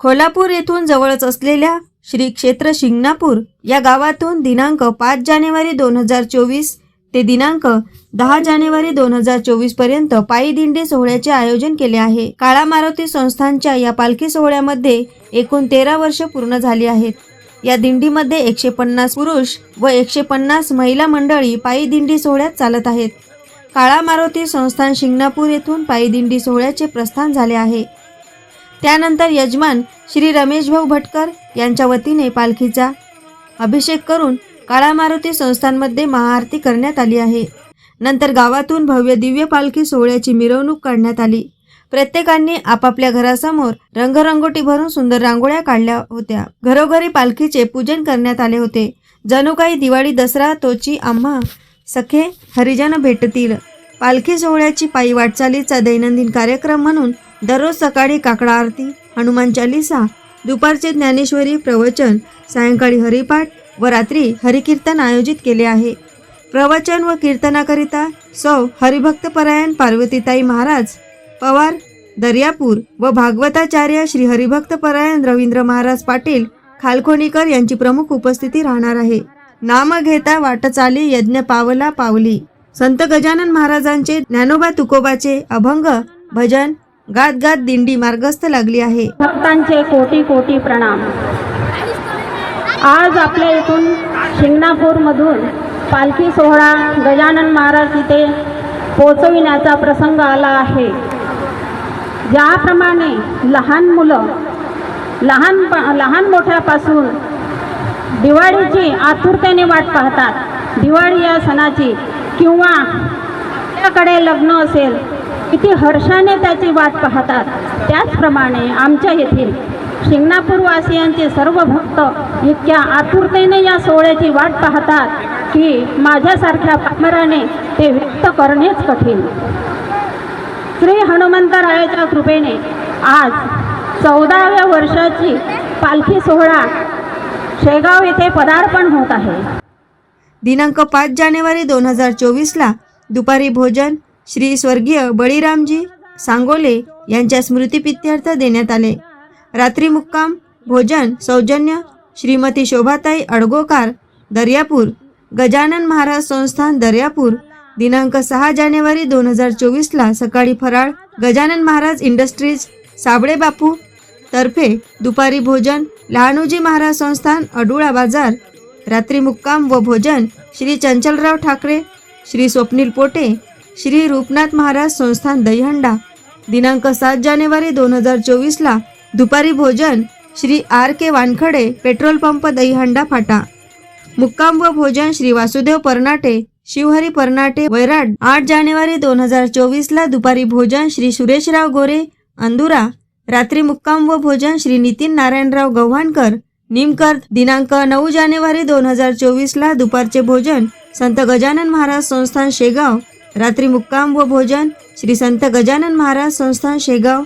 खोलापूर येथून जवळच असलेल्या श्री क्षेत्र शिंगणापूर या गावातून दिनांक पाच जानेवारी दोन हजार चोवीस ते दिनांक दहा जानेवारी दोन हजार चोवीसपर्यंत पायी दिंडी सोहळ्याचे आयोजन केले आहे. काळा मारुती संस्थांच्या या पालखी सोहळ्यामध्ये एकूण तेरा वर्ष पूर्ण झाली आहेत. या दिंडीमध्ये एकशे पन्नास पुरुष व एकशे पन्नास महिला मंडळी पायी दिंडी सोहळ्यात चालत आहेत. काळा मारुती संस्थान शिंगणापूर येथून पायी दिंडी सोहळ्याचे प्रस्थान झाले आहे. त्यानंतर यजमान श्री रमेशभाऊ भटकर यांच्या वतीने पालखीचा अभिषेक करून काळा मारुती संस्थांमध्ये महाआरती करण्यात आली आहे. नंतर गावातून भव्य दिव्य पालखी सोहळ्याची मिरवणूक काढण्यात आली. प्रत्येकाने आपापल्या घरासमोर रंगरंगोटी भरून सुंदर रांगोळ्या काढल्या होत्या. घरोघरी पालखीचे पूजन करण्यात आले होते. जणू काही दिवाळी दसरा तोची आम्हा सखे हरिजन भेटतील. पालखी सोहळ्याची पायी वाटचालीचा दैनंदिन कार्यक्रम म्हणून दररोज सकाळी काकडा आरती हनुमान चालिसा दुपारचे ज्ञानेश्वरी प्रवचन सायंकाळी हरिपाठ व रात्री हरिकीर्तन आयोजित केले आहे. प्रवचन व कीर्तनाकरिता सौ हरिभक्तपरायण पार्वतीताई महाराज पवार दर्यापूर व भागवताचार्य श्री हरिभक्तपरायण रवींद्र महाराज पाटील खालखोणीकर यांची प्रमुख उपस्थिती राहणार आहे. नाम घेता वाटचाली यज्ञ पावला पावली. संत गजानन महाराजांचे ज्ञानोबा तुकोबाचे अभंग भजन गात गात दिंडी मार्गस्थ लागली आहे. भक्तांचे कोटी कोटी प्रणाम. आज आपल्या इथून शिंगणापूरमधून पालखी सोहळा गजानन महाराज इथे पोचविण्याचा प्रसंग आला आहे. ज्याप्रमाणे लहान मुलं लहान लहान मोठ्यापासून दिवाळीची आतुरतेने वाट पाहतात. दिवाळी या सणाची किंवा आपल्याकडे लग्न असेल किती हर्षाने त्याची वाट पाहतात. त्याचप्रमाणे आमच्या येथील शिंगणापूरवासियांचे सर्व भक्त इतक्या आतुरतेने या सोहळ्याची वाट पाहतात की माझ्यासारख्या पामराने ते व्यक्त करणेच कठीण. श्री हनुमंतरायाच्या कृपेने आज चौदाव्या वर्षाची पालखी सोहळा शेगाव येथे पदार्पण होत आहे. दिनांक पाच जानेवारी दोन हजार चोवीसला दुपारी भोजन श्री स्वर्गीय बळीरामजी सांगोले यांच्या स्मृतिपित्यर्थ देण्यात आले. रात्री मुक्काम भोजन सौजन्य श्रीमती शोभाताई अडगोकार दर्यापूर गजानन महाराज संस्थान दर्यापूर दिनांक सहा जानेवारी दोन हजार चोवीसला सकाळी फराळ गजानन महाराज इंडस्ट्रीज साबळे बापू तर्फे दुपारी भोजन लहानूजी महाराज संस्थान अडुळा बाजार रात्री मुक्काम व भोजन श्री चंचलराव ठाकरे श्री स्वप्नील पोटे श्री रूपनाथ महाराज संस्थान दहीहंडा दिनांक सात जानेवारी दोन हजार चोवीसला दुपारी भोजन Shri R K Wankhade petrol pump Dahihanda फाटा. मुक्काम व भोजन श्री वासुदेव परनाटे शिवहरी परनाटे वैराट आठ जानेवारी दोन हजार चोवीसला दुपारी भोजन श्री सुरेशराव गोरे अंदुरा रात्री मुक्काम व भोजन श्री नितीन नारायणराव गव्हाणकर निमकर दिनांक नऊ जानेवारी दोन हजार चोवीसला दुपारचे भोजन संत गजानन महाराज संस्थान शेगाव रात्री मुक्काम व भोजन श्री संत गजानन महाराज संस्थान शेगाव.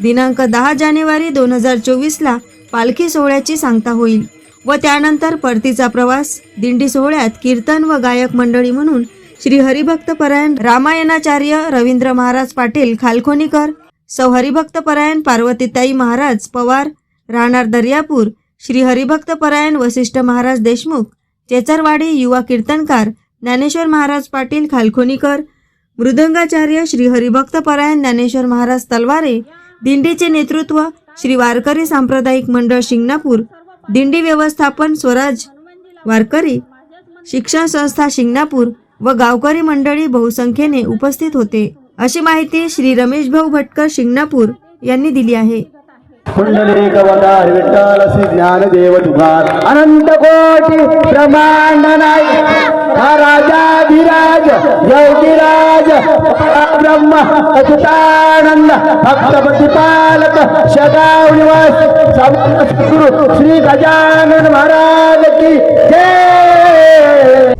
दिनांक दहा जानेवारी दोन हजार चोवीसला पालखी सोहळ्याची सांगता होईल व त्यानंतर परतीचा प्रवास दिंडी सोहळ्यात कीर्तन व गायक मंडळी म्हणून श्री हरिभक्तपरायण रामायणाचार्य रवींद्र महाराज पाटील खालखोनीकर सौ हरिभक्तपरायण पार्वतीताई महाराज पवार राहणार दर्यापूर श्री हरिभक्तपरायण वसिष्ठ महाराज देशमुख चेचरवाडी युवा कीर्तनकार ज्ञानेश्वर महाराज पाटील खालखोनीकर मृदंगाचार्य श्री हरिभक्तपरायण ज्ञानेश्वर महाराज तलवारे दिंडीचे नेतृत्व श्री वारकरी सांप्रदायिक मंडळ शिंगणापूर दिंडी व्यवस्थापन स्वराज वारकरी शिक्षण संस्था शिंगणापूर व गावकरी मंडळी बहुसंख्येने उपस्थित होते. अशी माहिती श्री रमेश भाऊ भटकर शिंगणापूर यांनी दिली आहे. विठ्ठल श्री ज्ञानदेव तुकार अनंत कोटी ब्रह्मांड नाही. ब्रह्म अच्युतानंद भक्त प्रतिपालक सदाव निवास समर्थ सद्गुरु श्री गजानन महाराज की जय!